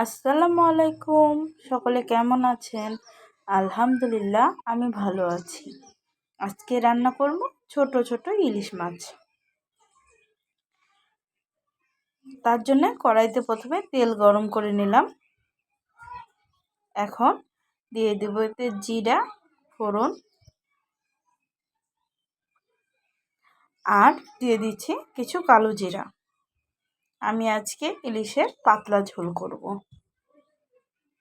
আসসালামু আলাইকুম। সকলে কেমন আছেন? আলহামদুলিল্লাহ, আমি ভালো আছি। আজকে রান্না করব ছোট ছোট ইলিশ মাছ। তার জন্য কড়াইতে প্রথমে তেল গরম করে নিলাম। এখন দিয়ে দেবো এতে জিরা, ফোড়ন আর দিয়ে দিচ্ছি কিছু কালো জিরা। আমি আজকে ইলিশের পাতলা ঝোল করব।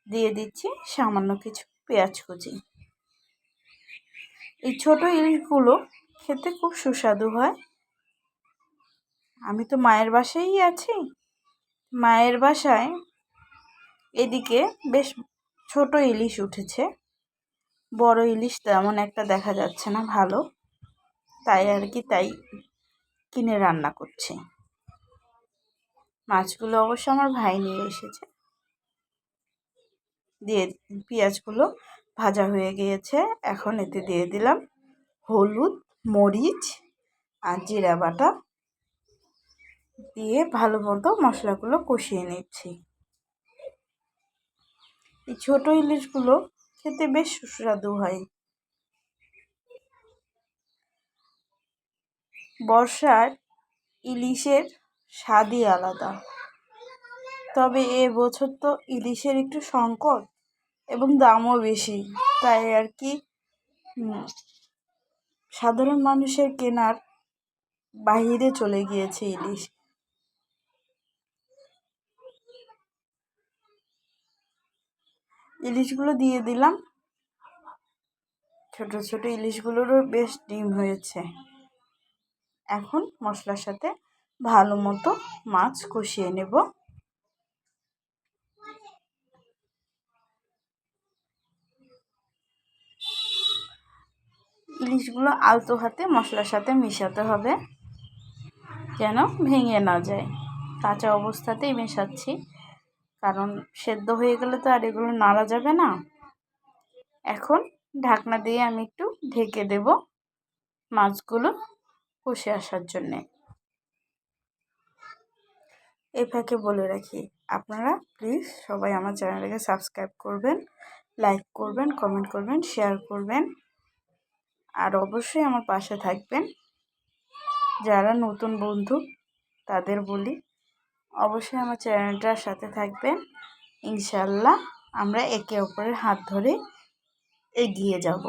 দিয়ে দিচ্ছি সামান্য কিছু পেঁয়াজ কুচি। এই ছোটো ইলিশগুলো খেতে খুব সুস্বাদু হয়। আমি তো মায়ের বাসায়ই আছি। মায়ের বাসায় এদিকে বেশ ছোট ইলিশ উঠেছে। বড় ইলিশ তেমন একটা দেখা যাচ্ছে না ভালো। তাই আর কি তাই কিনে রান্না করছি। মাছগুলো অবশ্য আমার ভাই নিয়ে এসেছে। দিয়ে পেঁয়াজগুলো ভাজা হয়ে গিয়েছে। এখন এতে দিয়ে দিলাম হলুদ, মরিচ আর জিরা বাটা। দিয়ে ভালো মতো মশলাগুলো কষিয়ে নিচ্ছি। এই ছোটো ইলিশগুলো খেতে বেশ সুস্বাদু হয়। বর্ষার ইলিশের স্বাদই আলাদা। তবে এ বছর তো ইলিশের একটু সংকট এবং দামও বেশি, তাই আর কি সাধারণ মানুষের কেনার বাহিরে চলে গিয়েছে ইলিশ। ইলিশগুলো দিয়ে দিলাম। ছোট ছোট ইলিশগুলোরও বেশ ডিম হয়েছে। এখন মশলার সাথে ভালো মতো মাছ কষিয়ে নেব। ইলিশগুলো আলতো হাতে মশলার সাথে মিশাতে হবে, যেন ভেঙে না যায়। কাঁচা অবস্থাতেই মেশাচ্ছি, কারণ সেদ্ধ হয়ে গেলে তো আর এগুলো নাড়া যাবে না। এখন ঢাকনা দিয়ে আমি একটু ঢেকে দেব মাছগুলো কষে আসার জন্যে। এই ফাঁকে বলে রাখি। আপনারা প্লিজ সবাই আমার চ্যানেলটাকে সাবস্ক্রাইব করবেন লাইক করবেন কমেন্ট করবেন শেয়ার করবেন। আর অবশ্যই আমার পাশে থাকবেন। যারা নতুন বন্ধু, তাদের বলি, অবশ্যই আমার চ্যানেলটার সাথে থাকবেন। ইনশাল্লাহ আমরা একে অপরের হাত ধরে এগিয়ে যাব।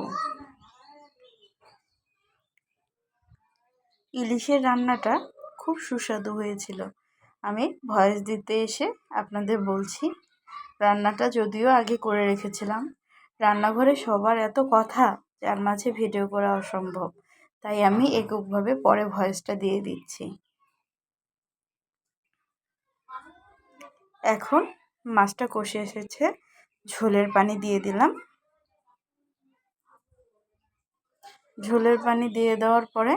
ইলিশের রান্নাটা খুব সুস্বাদু হয়েছিল। আমি ভয়েস দিতে এসে আপনাদের বলছি, রান্নাটা যদিও আগে করে রেখেছিলাম। রান্নাঘরে সবার এত কথা যার মাঝে ভিডিও করা অসম্ভব, তাই আমি এককভাবে পরে ভয়েসটা দিয়ে দিচ্ছি। এখন মাছটা কষে এসেছে, ঝোলের পানি দিয়ে দিলাম। ঝোলের পানি দিয়ে দেওয়ার পরে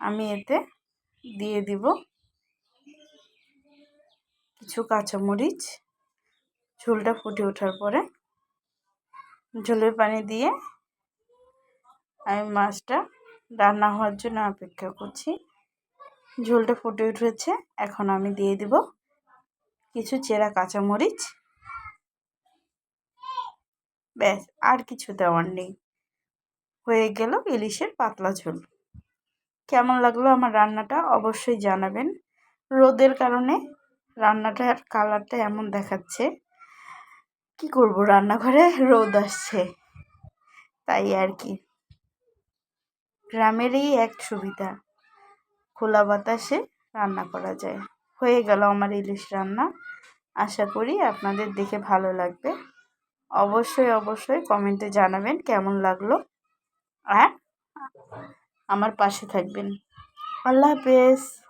আমি এতে দিয়ে দিব কিছু কাঁচামরিচ, ঝোলটা ফুটে ওঠার পরে ঝোলের পানি দিয়ে আমি মাছটা রান্না হওয়ার জন্য অপেক্ষা করছি। ঝোলটা ফুটে উঠেছে, এখন আমি দিয়ে দিব কিছু চেরা কাঁচামরিচ। ব্যাস, আর কিছু দেওয়ার নেই। হয়ে গেল ইলিশের পাতলা ঝোল। কেমন লাগল আমার রান্নাটা অবশ্যই জানাবেন। রোদের কারণে রান্নাটার কালারটা এমন দেখাচ্ছে। কি করব? রান্নাঘরে রোদ আসছে। তাই আর কি গ্রামেরই এক সুবিধা। খোলা বাতাসে রান্না করা যায়। হয়ে গেল আমার ইলিশ রান্না। আশা করি আপনাদের দেখে ভালো লাগবে। অবশ্যই অবশ্যই কমেন্টে জানাবেন কেমন লাগল। আর আমার পাশে থাকবেন। আল্লাহ হাফেজ।